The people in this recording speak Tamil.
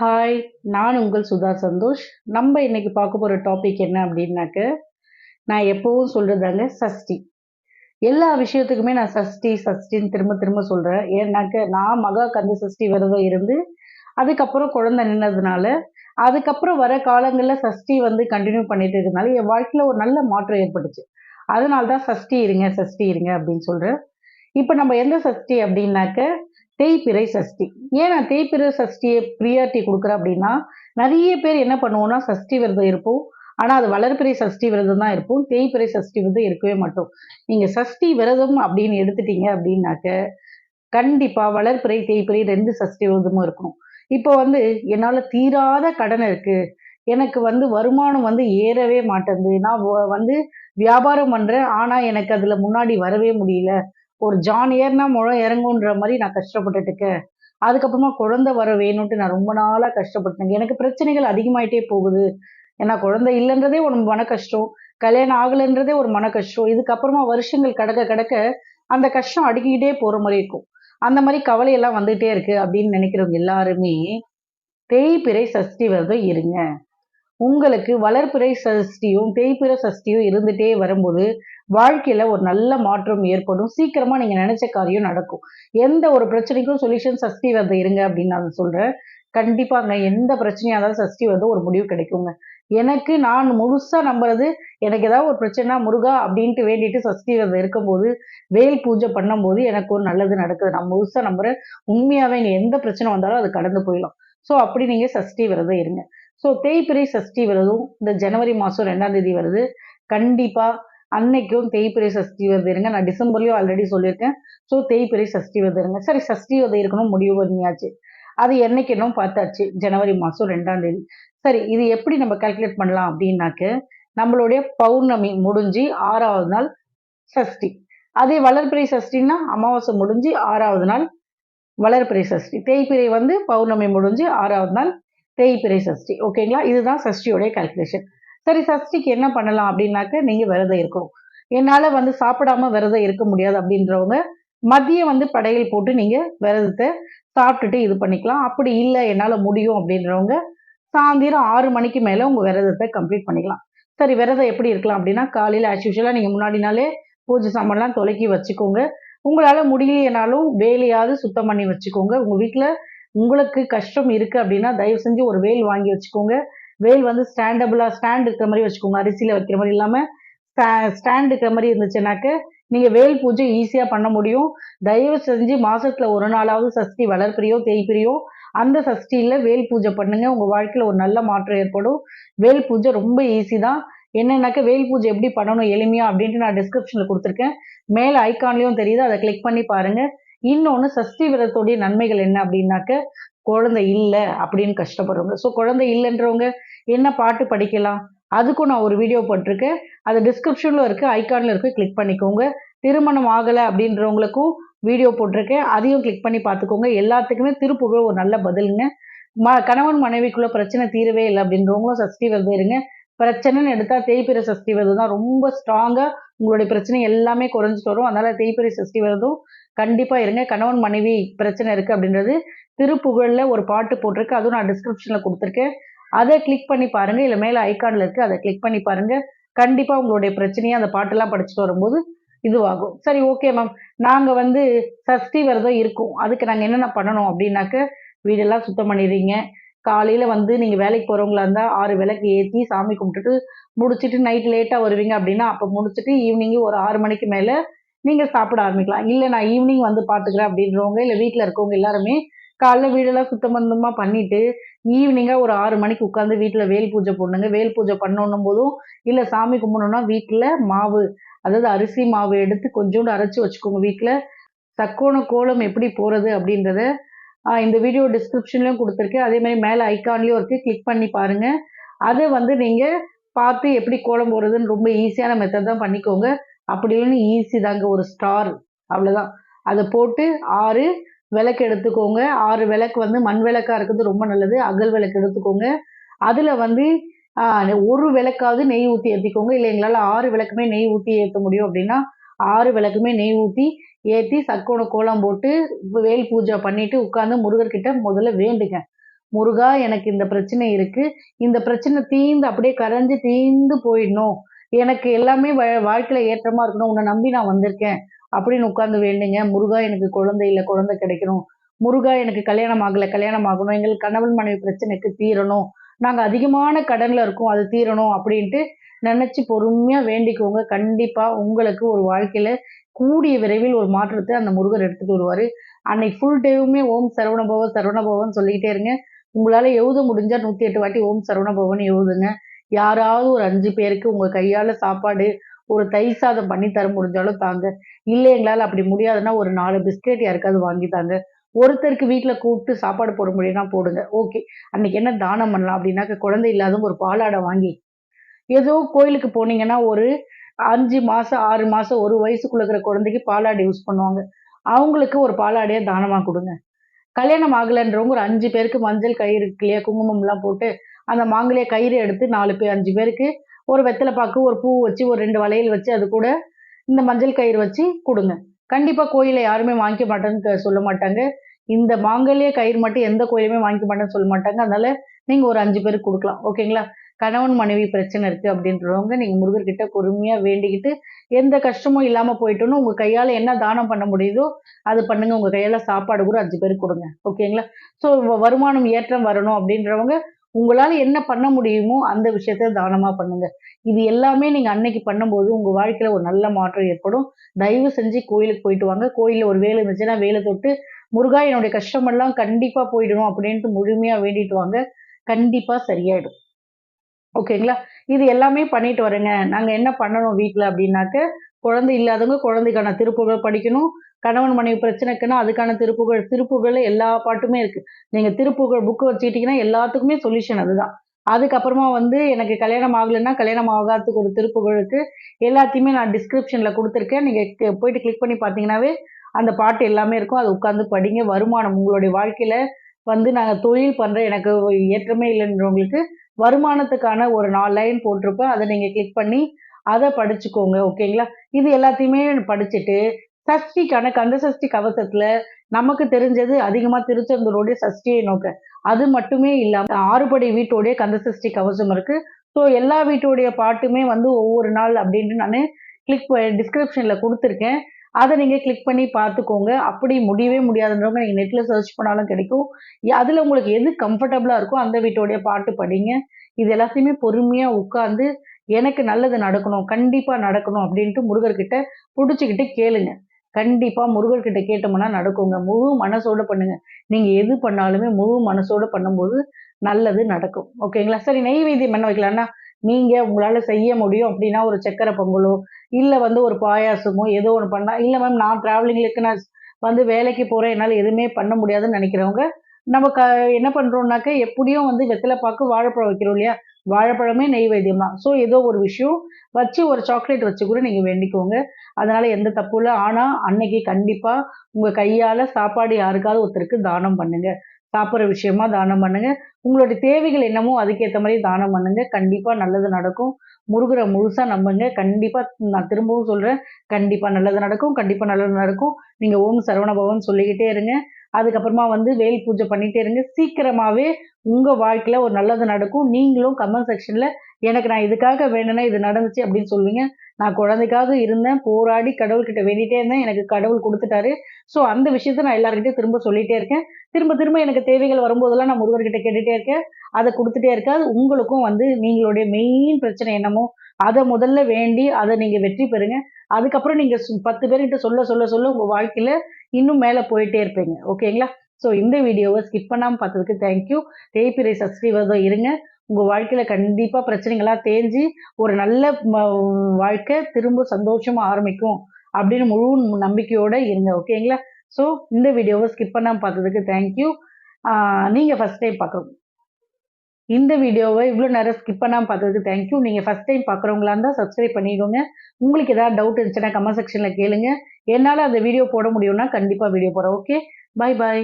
ஹாய் நான் உங்கள் சுதா சந்தோஷ். நம்ம இன்னைக்கு பார்க்க போகிற டாபிக் என்ன அப்படின்னாக்க நான் எப்பவும் சொல்கிறதாங்க சஷ்டி. எல்லா விஷயத்துக்குமே நான் சஷ்டி சஷ்டின்னு திரும்ப திரும்ப சொல்கிறேன் ஏன்னாக்க நான் மகா கந்த சஷ்டி விரதம் இருந்து அதுக்கப்புறம் குழந்தை நின்னதுனால அதுக்கப்புறம் வர காலங்களில் சஷ்டி வந்து கண்டினியூ பண்ணிட்டு இருக்கனால என் வாழ்க்கையில் ஒரு நல்ல மாற்றம் ஏற்பட்டுச்சு. அதனால தான் சஷ்டி இருங்க சஷ்டி இருங்க அப்படின்னு சொல்கிறேன் இப்போ நம்ம எந்த சஷ்டி அப்படின்னாக்க தேய்பிறை சஷ்டி. ஏன் நான் தேய்பிறை சஷ்டியை ப்ரியாரிட்டி கொடுக்குறேன் அப்படின்னா நிறைய பேர் என்ன பண்ணுவோம்னா சஷ்டி விரதம் இருப்போம். ஆனால் அது வளர்பிறை சஷ்டி விரதம் தான் இருப்போம். தேய்பிறை சஷ்டி விரதம் இருக்கவே மாட்டோம். நீங்கள் சஷ்டி விரதம் அப்படின்னு எடுத்துட்டீங்க அப்படின்னாக்க கண்டிப்பாக வளர்பிறை தேய்பிறை ரெண்டு சஷ்டி விரதமும் இருக்கணும். இப்போ வந்து என்னால் தீராத கடன் இருக்குது எனக்கு வந்து வருமானம் வந்து ஏறவே மாட்டேங்குது. நான் வந்து வியாபாரம் பண்ணுறேன் ஆனால் எனக்கு அதில் முன்னாடி வரவே முடியல. ஒரு ஜான் ஏர்னா முழம் இறங்குன்ற மாதிரி நான் கஷ்டப்பட்டுட்டு இருக்கேன். அதுக்கப்புறமா குழந்தை வர வேணும்ட்டு நான் ரொம்ப நாளாக கஷ்டப்பட்டேன் எனக்கு பிரச்சனைகள் அதிகமாயிட்டே போகுது. ஏன்னா குழந்தை இல்லைன்றதே ஒரு மன கஷ்டம். கல்யாணம் ஆகலைன்றதே ஒரு மன கஷ்டம். இதுக்கப்புறமா வருஷங்கள் கடக்க கடக்க அந்த கஷ்டம் அடுக்கிக்கிட்டே போகிற மாதிரி இருக்கும். அந்த மாதிரி கவலையெல்லாம் வந்துகிட்டே இருக்கு அப்படின்னு நினைக்கிறவங்க எல்லாருமே தேய்பிறை சஷ்டி விரதம் இருங்க. உங்களுக்கு வளர்ப்பிறை சஷ்டியும் தேய்ப்பிற சஷ்டியும் இருந்துட்டே வரும்போது வாழ்க்கையில ஒரு நல்ல மாற்றம் ஏற்படும். சீக்கிரமா நீங்க நினைச்ச காரியம் நடக்கும். எந்த ஒரு பிரச்சனைக்கும் சொல்யூஷன் சஷ்டி விரதம் இருங்க அப்படின்னு நான் சொல்றேன். கண்டிப்பாங்க எந்த பிரச்சனையா இருந்தாலும் சஷ்டி வந்து ஒரு முடிவு கிடைக்குங்க. எனக்கு நான் முழுசா நம்புறது எனக்கு ஏதாவது ஒரு பிரச்சனைனா முருகா அப்படின்ட்டு வேண்டிட்டு சஷ்டி விரதம் இருக்கும்போது வேல் பூஜை பண்ணும்போது எனக்கு ஒரு நல்லது நடக்குது. நான் முழுசா நம்புறேன். உண்மையாவே இங்க எந்த பிரச்சனை வந்தாலும் அது கடந்து போயிடும். ஸோ அப்படி நீங்க சஷ்டி விரதம் இருங்க. ஸோ தேய்பிரை சஷ்டி வருதும் இந்த ஜனவரி மாதம் ரெண்டாம் தேதி வருது. கண்டிப்பாக அன்னைக்கும் தேய்பிரை சஷ்டி விரதம் இருங்க. நான் டிசம்பர்லேயும் ஆல்ரெடி சொல்லியிருக்கேன். ஸோ தேய்பிரை சஷ்டி விரதம் இருங்க. சரி சஷ்டி விரதம் இருக்கணும் முடிவு பண்ணியாச்சு. அது என்னைக்கு பார்த்தாச்சு ஜனவரி மாதம் ரெண்டாம் தேதி. சரி இது எப்படி நம்ம கால்குலேட் பண்ணலாம் அப்படின்னாக்க நம்மளுடைய பௌர்ணமி முடிஞ்சு ஆறாவது நாள் சஷ்டி. அதே வளர்பிறை சஷ்டின்னா அமாவாசை முடிஞ்சு ஆறாவது நாள் வளர்பிறை சஷ்டி. தேய்பிறை வந்து பௌர்ணமி முடிஞ்சு ஆறாவது நாள் தேய்பிரை சஷ்டி. ஓகேங்களா இதுதான் சஷ்டியோடைய கால்குலேஷன் சரி சஷ்டிக்கு என்ன பண்ணலாம் அப்படின்னாக்க நீங்க விரதம் இருக்கணும். என்னால வந்து சாப்பிடாம விரதம் இருக்க முடியாது அப்படின்றவங்க மதியம் வந்து படையல் போட்டு நீங்க விரதத்தை சாப்பிட்டுட்டு இது பண்ணிக்கலாம். அப்படி இல்லை என்னால் முடியும் அப்படின்றவங்க சாயந்தரம் ஆறு மணிக்கு மேலே உங்கள் விரதத்தை கம்ப்ளீட் பண்ணிக்கலாம். சரி விரதம் எப்படி இருக்கலாம் அப்படின்னா காலையில் ஆஸ் யூஷுவலாக நீங்கள் முன்னாடி நாளே பூஜை சாமான்லாம் தொலைக்கி வச்சுக்கோங்க. உங்களால் முடியலைனாலும் வேலையாவது சுத்தம் பண்ணி வச்சுக்கோங்க. உங்கள் வீட்டில் உங்களுக்கு கஷ்டம் இருக்குது அப்படின்னா தயவு செஞ்சு ஒரு வேல் வாங்கி வச்சுக்கோங்க. வேல் வந்து ஸ்டாண்டபிளாக ஸ்டாண்ட் இருக்கிற மாதிரி வச்சுக்கோங்க. அரிசியில் வைக்கிற மாதிரி இல்லாமல் ஸ்டாண்ட் இருக்கிற மாதிரி இருந்துச்சுனாக்க நீங்கள் வேல் பூஜை ஈஸியாக பண்ண முடியும். தயவு செஞ்சு மாதத்தில் ஒரு நாளாவது சஷ்டி வளர்ப்பிரியோ தேய்ப்பிரியோ அந்த சஷ்டியில் வேல் பூஜை பண்ணுங்க. உங்கள் வாழ்க்கையில் ஒரு நல்ல மாற்றம் ஏற்படும். வேல் பூஜை ரொம்ப ஈஸி தான். என்னென்னாக்க வேல் பூஜை எப்படி பண்ணணும் எளிமையா அப்படின்ட்டு நான் டிஸ்கிரிப்ஷனில் கொடுத்துருக்கேன். மேலே ஐக்கான்லேயும் தெரியுது. அதை கிளிக் பண்ணி பாருங்கள் இன்னொன்று சஷ்டி விரதத்துடைய நன்மைகள் என்ன அப்படின்னாக்க குழந்தை இல்லை அப்படின்னு கஷ்டப்படுறவங்க. ஸோ குழந்தை இல்லைன்றவங்க என்ன பாட்டு படிக்கலாம்? அதுக்கும் நான் ஒரு வீடியோ போட்டிருக்கேன். அது டிஸ்கிரிப்ஷனில் இருக்குது ஐக்கானில் இருக்குது கிளிக் பண்ணிக்கோங்க. திருமணம் ஆகலை அப்படின்றவங்களுக்கும் வீடியோ போட்டிருக்கேன். அதையும் கிளிக் பண்ணி பார்த்துக்கோங்க. எல்லாத்துக்குமே திருப்புகழ் ஒரு நல்ல பதிலுங்க. ம கணவன் மனைவிக்குள்ளே பிரச்சனை தீரவே இல்லை அப்படின்றவங்களும் சஷ்டி விரதம் இருங்க. பிரச்சனைன்னு எடுத்தால் தேய்பிரை சஷ்டி விரதம் தான் ரொம்ப ஸ்ட்ராங்காக உங்களுடைய பிரச்சனை எல்லாமே குறைஞ்சிட்டு வரும். அதனால் தேய்பிரை சஷ்டி விரதம் கண்டிப்பாக இருங்க. கணவன் மனைவி பிரச்சனை இருக்குது அப்படின்றது திருப்புகழில் ஒரு பாட்டு போட்டிருக்கு. அதுவும் நான் டிஸ்கிரிப்ஷனில் கொடுத்துருக்கேன். அதை கிளிக் பண்ணி பாருங்கள் இல்லை மேலே ஐக்கானில் இருக்குது அதை கிளிக் பண்ணி பாருங்கள் கண்டிப்பாக உங்களுடைய பிரச்சனையை அந்த பாட்டெல்லாம் படிச்சுட்டு வரும்போது இதுவாகும். சரி ஓகே மேம் நாங்கள் வந்து சஷ்டி விரதம் இருக்கும். அதுக்கு நாங்கள் என்னென்ன பண்ணணும் அப்படின்னாக்க வீடெல்லாம் சுத்தம் பண்ணிடுறீங்க. காலையில் வந்து நீங்கள் வேலைக்கு போகிறவங்களா இருந்தால் ஆறு விளக்கு ஏற்றி சாமி கும்பிட்டுட்டு முடிச்சுட்டு நைட் லேட்டாக வருவீங்க அப்படின்னா அப்போ முடிச்சுட்டு ஈவினிங் ஒரு ஆறு மணிக்கு மேலே நீங்கள் சாப்பிட ஆரம்பிக்கலாம். இல்லை நான் ஈவினிங் வந்து பார்த்துக்கிறேன் அப்படின்றவங்க இல்லை வீட்டில் இருக்கவங்க எல்லாருமே காலைல வீடெல்லாம் சுத்தம் பந்தமாக பண்ணிட்டு ஈவினிங்காக ஒரு ஆறு மணிக்கு உட்காந்து வீட்டில் வேல் பூஜை பண்ணுங்க வேல் பூஜை பண்ணணும் போதும் இல்லை சாமி கும்பிடணும்னா வீட்டில் மாவு அதாவது அரிசி மாவு எடுத்து கொஞ்சோண்டு அரைச்சி வச்சுக்கோங்க வீட்டில் சக்கோண கோலம் எப்படி போகிறது அப்படின்றத இந்த வீடியோ டிஸ்கிரிப்ஷன்லையும் கொடுத்துருக்கேன். அதே மாதிரி மேலே ஐக்கான்லேயும் இருக்குது கிளிக் பண்ணி பாருங்கள் அதை வந்து நீங்கள் பார்த்து எப்படி கோலம் போடுறதுன்னு ரொம்ப ஈஸியான மெத்தட் தான் பண்ணிக்கோங்க. அப்படி இல்லைன்னு ஈஸி தாங்க. ஒரு ஸ்டார் அவ்வளோதான் அதை போட்டு ஆறு விளக்கு எடுத்துக்கோங்க. ஆறு விளக்கு வந்து மண் விளக்காக இருக்கிறது ரொம்ப நல்லது. அகல் விளக்கு எடுத்துக்கோங்க. அதில் வந்து ஒரு விளக்காவது நெய் ஊற்றி ஏற்றிக்கோங்க இல்லை எங்களால் ஆறு விளக்குமே நெய் ஊற்றி ஏற்ற முடியும் அப்படின்னா ஆறு விளக்குமே நெய் ஊற்றி ஏற்றி சக்குன கோலம் போட்டு வேல் பூஜை பண்ணிட்டு உட்காந்து முருகர்கிட்ட முதல்ல வேண்டுங்க. முருகா எனக்கு இந்த பிரச்சனை இருக்கு. இந்த பிரச்சனை தீந்து அப்படியே கரைஞ்சு தீந்து போயிடணும். எனக்கு எல்லாமே வாழ்க்கையில ஏற்றமா இருக்கணும். உன்னை நம்பி நான் வந்திருக்கேன். அப்படின்னு உட்காந்து வேண்டுங்க. முருகா எனக்கு குழந்தை இல்லை குழந்தை கிடைக்கணும். முருகா எனக்கு கல்யாணம் ஆகலை கல்யாணம் ஆகணும். எங்களுக்கு கணவன் மனைவி பிரச்சனைக்கு தீரணும். நாங்கள் அதிகமான கடன்ல இருக்கோம். அது தீரணும் அப்படின்ட்டு நினைச்சு பொறுமையா வேண்டிக்கோங்க. கண்டிப்பா உங்களுக்கு ஒரு வாழ்க்கையில கூடிய விரைவில் ஒரு மாற்றத்தை அந்த முருகர் எடுத்துட்டு வருவாரு. அன்னைக்கு ஃபுல் டேவுமே ஓம் சரவணபவ சரவணபவன் சொல்லிக்கிட்டே இருங்க. உங்களால எழுத முடிஞ்சா நூத்தி எட்டு வாட்டி ஓம் சரவணபவன் எழுதுங்க. யாராவது ஒரு அஞ்சு பேருக்கு உங்க கையால சாப்பாடு ஒரு தயிர் சாதம் பண்ணி தர முடிஞ்சாலும் தாங்க. இல்லை எங்களால் அப்படி முடியாதுன்னா ஒரு நாலு பிஸ்கெட் யாருக்காவது வாங்கி தாங்க. ஒருத்தருக்கு வீட்டில் கூப்பிட்டு சாப்பாடு போட முடியும்னா போடுங்க. ஓகே. அன்னைக்கு என்ன தானம் பண்ணலாம் அப்படின்னாக்க குழந்தை இல்லாத ஒரு பாலாடை வாங்கி ஏதோ கோயிலுக்கு போனீங்கன்னா ஒரு அஞ்சு மாதம் ஆறு மாதம் ஒரு வயசுக்குள்ள இருக்கிற குழந்தைக்கு பாலாடை யூஸ் பண்ணுவாங்க. அவங்களுக்கு ஒரு பாலாடையை தானமாக கொடுங்க. கல்யாணம் ஆகலைன்றவங்க ஒரு அஞ்சு பேருக்கு மஞ்சள் கயிறு இல்லையா குங்குமம்லாம் போட்டு அந்த மாங்கலைய கயிறு எடுத்து நாலு பேர் அஞ்சு பேருக்கு ஒரு வெத்தலை பாக்கு ஒரு பூ வச்சு ஒரு ரெண்டு வளையல் வச்சு அது கூட இந்த மஞ்சள் கயிறு வச்சு கொடுங்க. கண்டிப்பாக கோயிலை யாருமே வாங்கிக்க மாட்டேன்னு சொல்ல மாட்டாங்க. இந்த மாங்கல்ய கயிறு மட்டும் எந்த கோயிலுமே வாங்கிக்க மாட்டேன்னு சொல்ல மாட்டாங்க. அதனால நீங்கள் ஒரு அஞ்சு பேருக்கு கொடுக்கலாம். ஓகேங்களா? கணவன் மனைவி பிரச்சனை இருக்கு அப்படின்றவங்க நீங்க முருகர்கிட்ட பொறுமையா வேண்டிக்கிட்டு எந்த கஷ்டமும் இல்லாம போயிட்டோன்னு உங்க கையால என்ன தானம் பண்ண முடியுதோ அது பண்ணுங்க. உங்க கையால சாப்பாடு கூட அஞ்சு பேருக்கு கொடுங்க. ஓகேங்களா? ஸோ வருமானம் ஏற்றம் வரணும் அப்படின்றவங்க உங்களால என்ன பண்ண முடியுமோ அந்த விஷயத்த தானமா பண்ணுங்க. இது எல்லாமே நீங்க அன்னைக்கு பண்ணும்போது உங்க வாழ்க்கையில ஒரு நல்ல மாற்றம் ஏற்படும். தயவு செஞ்சு கோயிலுக்கு போயிட்டு வாங்க. கோயிலில் ஒரு வேலை இருந்துச்சுன்னா வேலை தொட்டு முருகா என்னுடைய கஷ்டமெல்லாம் கண்டிப்பா போயிடணும் அப்படின்ட்டு முழுமையா வேண்டிட்டு வாங்க. கண்டிப்பா சரியாயிடும். ஓகேங்களா? இது எல்லாமே பண்ணிட்டு வரேங்க. நாங்கள் என்ன பண்ணணும் வீட்டில் அப்படின்னாக்க குழந்தை இல்லாதவங்க குழந்தைக்கான திருப்புகழ் படிக்கணும். கணவன் மனைவி பிரச்சனைக்குன்னா அதுக்கான திருப்புகழ் திருப்புகள் எல்லா பாட்டுமே இருக்கு. நீங்க திருப்புகழ் புக்கு வச்சுக்கிட்டீங்கன்னா எல்லாத்துக்குமே சொல்யூஷன் அதுதான். அதுக்கப்புறமா வந்து எனக்கு கல்யாணம் ஆகலைன்னா கல்யாணம் ஆகாததுக்கு ஒரு திருப்புகளுக்கு எல்லாத்தையுமே நான் டிஸ்கிரிப்ஷன்ல கொடுத்துருக்கேன். நீங்க போயிட்டு கிளிக் பண்ணி பார்த்தீங்கன்னாவே அந்த பாட்டு எல்லாமே இருக்கும். அது உட்காந்து படிங்க. வருமானம் உங்களுடைய வாழ்க்கையில வந்து நாங்கள் தொழில் பண்ணுற எனக்கு ஏற்றமே இல்லைன்றவங்களுக்கு வருமானத்துக்கான ஒரு நாலு லைன் போட்டிருப்பேன். அதை நீங்கள் கிளிக் பண்ணி அதை படிச்சுக்கோங்க ஓகேங்களா இது எல்லாத்தையுமே படிச்சுட்டு சஷ்டிக்கான கந்த சஷ்டி கவசத்துல நமக்கு தெரிஞ்சது அதிகமா திருச்செந்தூருடைய சஷ்டியை நோக்க. அது மட்டுமே இல்லாம ஆறுபடை வீட்டோடைய கந்த சஷ்டி கவசம் இருக்கு. ஸோ எல்லா வீட்டோடைய பாட்டுமே வந்து ஒவ்வொரு நாள் அப்படின்ட்டு நான் கிளிக் டிஸ்கிரிப்ஷன்ல கொடுத்துருக்கேன். அதை நீங்கள் கிளிக் பண்ணி பார்த்துக்கோங்க. அப்படி முடியவே முடியாதுன்றவங்க நீங்கள் நெட்டில் சர்ச் பண்ணாலும் கிடைக்கும். அதில் உங்களுக்கு எது கம்ஃபர்டபுளாக இருக்கோ அந்த வீட்டோடைய பாட்டு படிங்க. இது எல்லாத்தையுமே பொறுமையாக உட்காந்து எனக்கு நல்லது நடக்கணும் கண்டிப்பாக நடக்கணும் அப்படின்ட்டு முருகர்கிட்ட பிடிச்சிக்கிட்டு கேளுங்க. கண்டிப்பாக முருகர்கிட்ட கேட்டோம்னா நடக்குங்க. முழு மனசோட பண்ணுங்க. நீங்கள் எது பண்ணாலுமே முழு மனசோட பண்ணும்போது நல்லது நடக்கும். ஓகேங்களா? சரி நெய்வேத்தியம் என்ன வைக்கலாம்னா நீங்க உங்களால செய்ய முடியும் அப்படின்னா ஒரு சக்கரை பொங்கலோ இல்ல வந்து ஒரு பாயாசமோ ஏதோ ஒன்று பண்ணா இல்ல மேம் நான் டிராவலிங்லுக்கு நான் வந்து வேலைக்கு போறேன் என்னால் எதுவுமே பண்ண முடியாதுன்னு நினைக்கிறவங்க நம்ம க என்ன பண்றோம்னாக்க எப்படியும் வந்து வெத்தலை பாக்கு வாழைப்பழம் வைக்கிறோம் இல்லையா? வாழைப்பழமே நெய்வேத்தியம் தான். ஸோ ஏதோ ஒரு விஷயம் வச்சு ஒரு சாக்லேட் வச்சு கூட நீங்கள் வேண்டிக்கோங்க. அதனால எந்த தப்பும் இல்லை. ஆனால் அன்னைக்கு கண்டிப்பாக உங்கள் கையால் சாப்பாடு யாருக்காவது ஒருத்தருக்கு தானம் பண்ணுங்கள் சாப்பிட்ற விஷயமா தானம் பண்ணுங்க. உங்களுடைய தேவைகள் என்னமோ அதுக்கேற்ற மாதிரி தானம் பண்ணுங்க. கண்டிப்பா நல்லது நடக்கும். முருகரை முழுசா நம்புங்க. கண்டிப்பா நான் திரும்பவும் சொல்றேன். கண்டிப்பா நல்லது நடக்கும். கண்டிப்பா நல்லது நடக்கும். நீங்க ஓம் சரவணபவன் சொல்லிக்கிட்டே இருங்க. அதுக்கப்புறமா வந்து வேல் பூஜை பண்ணிட்டே இருங்க. சீக்கிரமாவே உங்க வாழ்க்கையில ஒரு நல்லது நடக்கும். நீங்களும் கமெண்ட் செக்ஷன்ல எனக்கு நான் இதுக்காக வேணும்னா இது நடந்துச்சு அப்படின்னு சொல்லுவீங்க. நான் குழந்தைக்காக இருந்தேன் போராடி கடவுள்கிட்ட வேண்டிட்டே இருந்தேன் எனக்கு கடவுள் கொடுத்துட்டாரு. ஸோ அந்த விஷயத்த நான் எல்லாருக்கிட்டையும் திரும்ப சொல்லிட்டே இருக்கேன். திரும்ப திரும்ப எனக்கு தேவைகள் வரும்போதெல்லாம் நான் முருகர்கிட்ட கேட்டுட்டே இருக்கேன். அதை கொடுத்துட்டே இருக்காது உங்களுக்கும் வந்து நீங்களுடைய மெயின் பிரச்சனை என்னமோ அதை முதல்ல வேண்டி அதை நீங்கள் வெற்றி பெறுங்க. அதுக்கப்புறம் நீங்கள் சு- பத்து பேர்கிட்ட சொல்ல சொல்ல சொல்ல உங்கள் வாழ்க்கையில் இன்னும் மேலே போயிட்டே இருப்பீங்க. ஓகேங்களா ஸோ இந்த வீடியோவை ஸ்கிப் பண்ணாம பார்த்ததுக்கு தேங்க்யூ தேய்பிரை சப்ஸ்கிரைபர் இருங்க. உங்கள் வாழ்க்கையில் கண்டிப்பாக பிரச்சனைகளாக தேஞ்சு ஒரு நல்ல ம- வாழ்க்கை திரும்ப சந்தோஷமாக ஆரம்பிக்கும் அப்படின்னு முழு நம்பிக்கையோடு இருங்க ஓகேங்களா? ஸோ இந்த வீடியோவை ஸ்கிப் பண்ணாமல் பார்த்ததுக்கு தேங்க்யூ நீங்கள் ஃபஸ்ட் டைம் பார்க்கணும் இந்த வீடியோவை இவ்வளோ நேரம் ஸ்கிப் பண்ணாமல் பார்த்ததுக்கு தேங்க்யூ நீங்கள் ஃபர்ஸ்ட் டைம் பார்க்குறவங்களா இருந்தால் சப்ஸ்கிரைப் பண்ணிக்கோங்க. உங்களுக்கு ஏதாவது டவுட் இருந்துச்சுன்னா கமெண்ட் செக்ஷனில் கேளுங்க. என்னால் அந்த வீடியோ போட முடியும்னா கண்டிப்பாக வீடியோ போடுறேன் ஓகே பாய் பாய்